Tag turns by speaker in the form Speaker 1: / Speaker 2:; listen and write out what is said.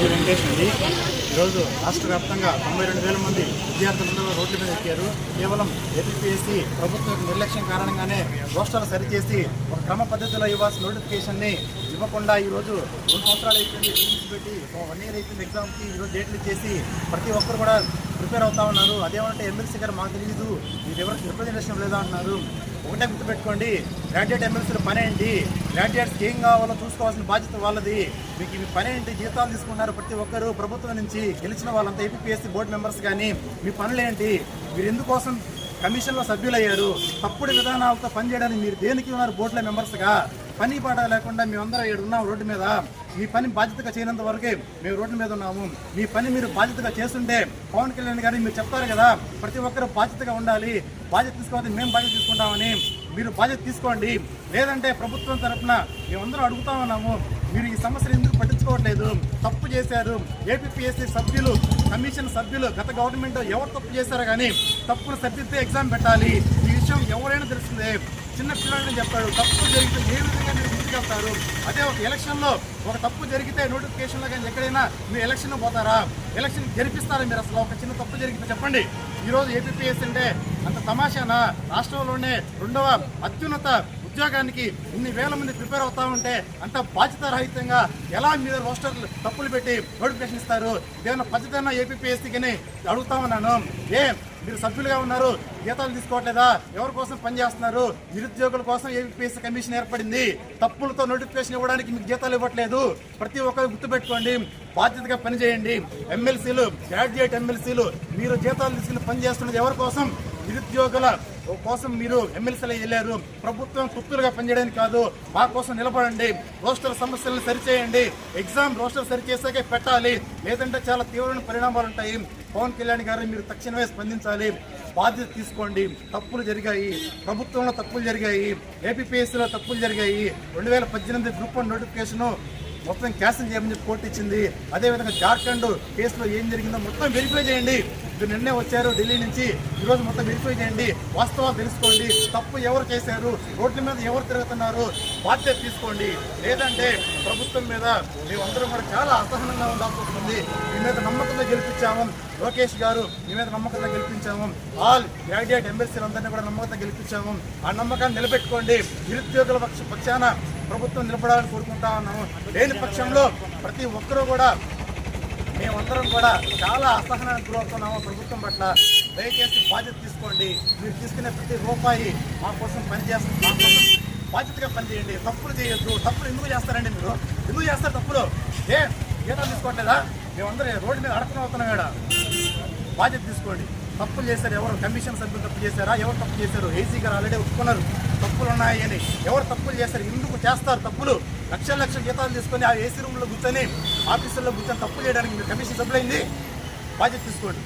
Speaker 1: G Venkatesh అండి. ఈరోజు రాష్ట్ర వ్యాప్తంగా తొంభై రెండు వేల మంది విద్యార్థులందరూ రోడ్ల మీద ఎక్కారు. కేవలం ఏపీఎస్సీ ప్రభుత్వం నిర్లక్ష్యం కారణంగానే రోస్టాలు సరిచేసి ఒక క్రమ పద్ధతిలో ఇవ్వాల్సిన నోటిఫికేషన్ని ఇవ్వకుండా ఈరోజు రెండు సంవత్సరాలు అయిపోయింది ఫీజు పెట్టి వన్ ఇయర్ అయిపోయింది ఎగ్జామ్కి ఈరోజు డేట్లు చేసి ప్రతి ఒక్కరు కూడా ప్రిపేర్ అవుతా ఉన్నారు. అదేమంటే ఎమ్మెల్సీ గారు మాకు తెలియదు మీరు ఎవరికి రిప్రజెంటేషన్ లేదా అంటున్నారు. ఒకటే గుర్తుపెట్టుకోండి గ్రాడ్యుయేట్ ఎమ్మెల్సీల పని ఏంటి గ్రాడ్యుయేట్స్కి ఏం కావాలో చూసుకోవాల్సిన బాధ్యత వాళ్ళది. మీకు ఇవి పని ఏంటి జీతాలు తీసుకున్నారు ప్రతి ఒక్కరు. ప్రభుత్వం నుంచి గెలిచిన వాళ్ళంతా ఏపీఎస్సీ బోర్డు మెంబర్స్ కానీ మీ పనులేంటి? మీరు ఎందుకోసం కమిషన్లో సభ్యులయ్యారు? తప్పుడు విధానాలతో పనిచేయడానికి మీరు దేనికి ఉన్నారు బోర్డుల మెంబర్స్గా పని పాట లేకుండా మేమందరం ఇక్కడ ఉన్నాం రోడ్డు మీద. మీ పని బాధ్యతగా చేయనంత వరకే మేము రోడ్డు మీద ఉన్నాము. మీ పని మీరు బాధ్యతగా చేస్తుంటే పవన్ కళ్యాణ్ గారిని మీరు చెప్తారు కదా ప్రతి ఒక్కరు బాధ్యతగా ఉండాలి. బాధ్యత తీసుకోవాలి మేము బాధ్యత తీసుకుంటామని మీరు బాధ్యత తీసుకోండి. లేదంటే ప్రభుత్వం తరఫున మేమందరం అడుగుతా ఉన్నాము. మీరు ఈ సమస్యను ఎందుకు పట్టించుకోవట్లేదు? తప్పు చేశారు. ఏపీఎస్సీ సభ్యులు కమిషన్ సభ్యులు గత గవర్నమెంట్ ఎవరు తప్పు చేశారో కానీ తప్పును సరిదిద్దే ఎగ్జామ్ పెట్టాలి. ఈ విషయం ఎవరైనా తెలుస్తుంది చిన్న పిల్లలని చెప్పాడు తప్పు జరిగితే ఏ విధంగా మీరు ముందుకెళ్తారు? అదే ఒక ఎలక్షన్లో ఒక తప్పు జరిగితే నోటిఫికేషన్లో కానీ ఎక్కడైనా మీరు ఎలక్షన్ పోతారా? ఎలక్షన్ జరిపిస్తారా మీరు అసలు? ఒక చిన్న తప్పు జరిగితే చెప్పండి. ఈరోజు ఏపీఎస్ అంటే అంత తమాషానా? రాష్ట్రంలోనే రెండవ అత్యున్నత ఉద్యోగానికి ఇన్ని వేల మంది ప్రిపేర్ అవుతా ఉంటే అంత బాధ్యతారహితంగా ఎలా మీరు రోస్టర్ తప్పులు పెట్టి నోటిఫికేషన్ ఇస్తారు? ఇదేమన్నా పద్ధతి ఏపీఎస్సీ కానీ అడుగుతా ఉన్నాను. ఏ మీరు సభ్యులుగా ఉన్నారు జీతాలు తీసుకోవట్లేదా? ఎవరి కోసం పనిచేస్తున్నారు నిరుద్యోగుల కోసం ఏపీఎస్సీ కమిషన్ ఏర్పడింది. తప్పులతో నోటిఫికేషన్ ఇవ్వడానికి మీకు జీతాలు ఇవ్వట్లేదు. ప్రతి ఒక్కరు గుర్తుపెట్టుకోండి బాధ్యతగా పనిచేయండి. ఎమ్మెల్సీలు గ్రాడ్యుయేట్ ఎమ్మెల్సీలు మీరు జీతాలు తీసుకుని పనిచేస్తున్నది ఎవరి కోసం? నిరుద్యోగుల కోసం మీరు ఎమ్మెల్సీలు వెళ్ళారు. ప్రభుత్వం తొత్తులుగా పనిచేయడానికి కాదు. మా కోసం నిలబడండి. రోస్టర్ సమస్యలను సరిచేయండి. ఎగ్జామ్ రోస్టర్ సరిచేసాకే పెట్టాలి. లేదంటే చాలా తీవ్రమైన పరిణామాలు ఉంటాయి. పవన్ కళ్యాణ్ గారు మీరు తక్షణమే స్పందించాలి. బాధ్యత తీసుకోండి. తప్పులు జరిగాయి. ప్రభుత్వంలో తప్పులు జరిగాయి. ఏపీపీఎస్సీలో తప్పులు జరిగాయి. రెండు వేల పద్దెనిమిది గ్రూప్ వన్ నోటిఫికేషను మొత్తం క్యాన్సిల్ చేయమని చెప్పి కోర్టు ఇచ్చింది. అదేవిధంగా జార్ఖండ్ కేసులో ఏం జరిగిందో మొత్తం వెరిఫై చేయండి. నిన్నే వచ్చారు ఢిల్లీ నుంచి. ఈరోజు మొత్తం వెరిఫై చేయండి. వాస్తవాలు తెలుసుకోండి. తప్పు ఎవరు చేశారు? రోడ్ల మీద ఎవరు తిరుగుతున్నారు? బాధ్యత తీసుకోండి. లేదంటే ప్రభుత్వం మీద మేమందరం కూడా చాలా అసహనంగా ఉండాల్సి వస్తుంది మీ మీద నమ్మకంగా గెలిపించాము. లోకేష్ గారు మీ మీద నమ్మకంగా గెలిపించాము. ఆల్ గ్రాడ్యుయేట్ ఎమ్మెల్సీలు అందరినీ కూడా నమ్మకంగా గెలిపించాము. ఆ నమ్మకాన్ని నిలబెట్టుకోండి. నిరుద్యోగుల పక్ష పక్షాన ప్రభుత్వం నిలబడాలని కోరుకుంటా ఉన్నాము. లేని పక్షంలో ప్రతి ఒక్కరూ కూడా మేమందరం కూడా చాలా అసహనానికి గురవుతున్నాము. ప్రభుత్వం పట్ల దయచేసి బాధ్యత తీసుకోండి. మీరు తీసుకునే ప్రతి రూపాయి మా కోసం పనిచేస్తుంది. మా కోసం బాధ్యతగా పనిచేయండి. తప్పులు చేయొద్దు. తప్పులు ఎందుకు చేస్తారండి మీరు? ఎందుకు చేస్తారు తప్పులు? ఏ జీతాలు తీసుకోవట్లేదా? మేమందరం రోడ్డు మీద అడకన అవుతున్నాం ఇక్కడ. బాధ్యత తీసుకోండి. తప్పులు చేశారు ఎవరు కమిషన్ సభ్యులు తప్పు చేశారా ఎవరు తప్పు చేశారు ఏసీ గారు ఆల్రెడీ ఒప్పుకున్నారు తప్పులు ఉన్నాయి అని ఎవరు తప్పులు చేశారు ఎందుకు చేస్తారు తప్పులు? లక్షల లక్షల జీతాలు తీసుకొని ఆ ఏసీ రూమ్లో కూర్చొని ఆఫీసుల్లో కూర్చొని తప్పులు చేయడానికి మీరు కమిషన్ సభ్యులైంది? బాధ్యత తీసుకోండి.